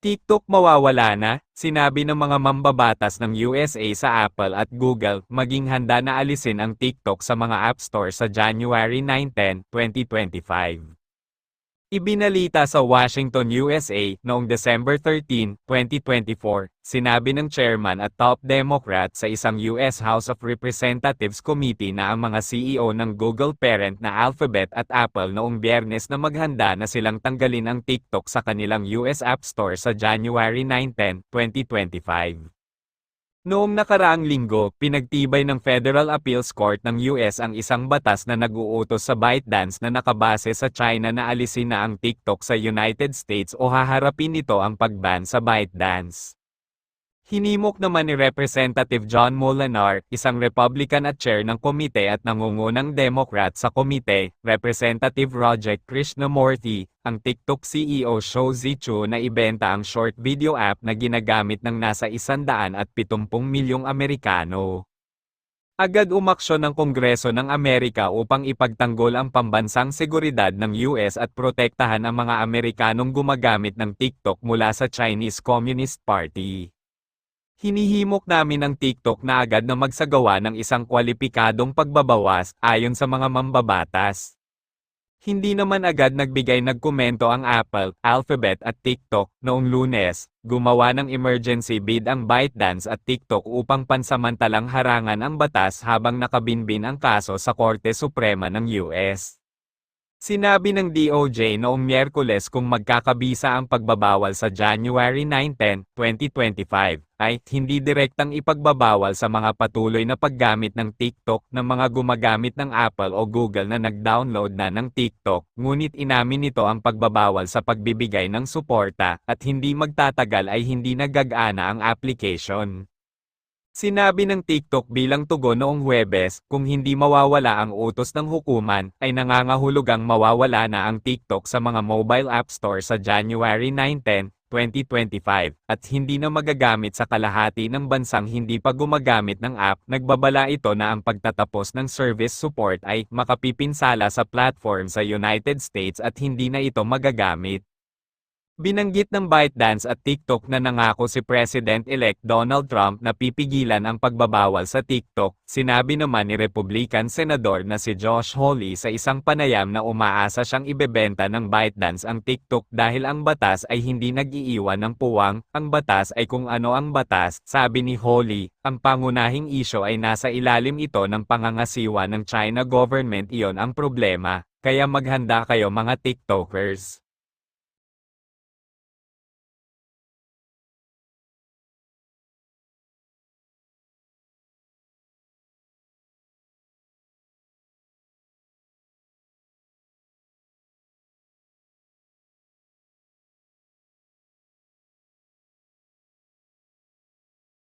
TikTok mawawala na, sinabi ng mga mambabatas ng USA sa Apple at Google, maging handa na alisin ang TikTok sa mga App Store sa January 9, 2025. Ibinalita sa Washington, USA, noong December 13, 2024, sinabi ng chairman at top Democrat sa isang US House of Representatives Committee na ang mga CEO ng Google parent na Alphabet at Apple noong biyernes na maghanda na silang tanggalin ang TikTok sa kanilang US App Store sa January 9, 2025. Noong nakaraang linggo, pinagtibay ng Federal Appeals Court ng US ang isang batas na nag-uutos sa ByteDance na nakabase sa China na alisin na ang TikTok sa United States o haharapin nito ang pagban sa ByteDance. Hinimok naman ni Representative John Molinar, isang Republican at chair ng komite at nangungunang Democrat sa komite, Representative Roger Krishnamurthy, ang TikTok CEO Shou Zichu na ibenta ang short video app na ginagamit ng nasa 170 milyong Amerikano. Agad umaksyon ng Kongreso ng Amerika upang ipagtanggol ang pambansang seguridad ng US at protektahan ang mga Amerikanong gumagamit ng TikTok mula sa Chinese Communist Party. Hinihimok namin ang TikTok na agad na magsagawa ng isang kwalipikadong pagbabawas ayon sa mga mambabatas. Hindi naman agad nagbigay nagkomento ang Apple, Alphabet at TikTok noong lunes, gumawa ng emergency bid ang ByteDance at TikTok upang pansamantalang harangan ang batas habang nakabinbin ang kaso sa Korte Suprema ng US. Sinabi ng DOJ noong Miyerkules kung magkakabisa ang pagbabawal sa January 9, 2025, ay hindi direktang ipagbabawal sa mga patuloy na paggamit ng TikTok ng mga gumagamit ng Apple o Google na nag-download na ng TikTok, ngunit inamin nito ang pagbabawal sa pagbibigay ng suporta at hindi magtatagal ay hindi nagagana ang application. Sinabi ng TikTok bilang tugon noong Huwebes, kung hindi mawawala ang utos ng hukuman, ay nangangahulugang mawawala na ang TikTok sa mga mobile app store sa January 9, 2025, at hindi na magagamit sa kalahati ng bansang hindi pa gumagamit ng app. Nagbabala ito na ang pagtatapos ng service support ay makapipinsala sa platform sa United States at hindi na ito magagamit. Binanggit ng ByteDance at TikTok na nangako si President-elect Donald Trump na pipigilan ang pagbabawal sa TikTok. Sinabi naman ni Republican Senador na si Josh Hawley sa isang panayam na umaasa siyang ibebenta ng ByteDance ang TikTok dahil ang batas ay hindi nag-iiwan ng puwang. Ang batas ay kung ano ang batas, sabi ni Hawley. Ang pangunahing isyo ay nasa ilalim ito ng pangangasiwa ng China government iyon ang problema. Kaya maghanda kayo mga TikTokers.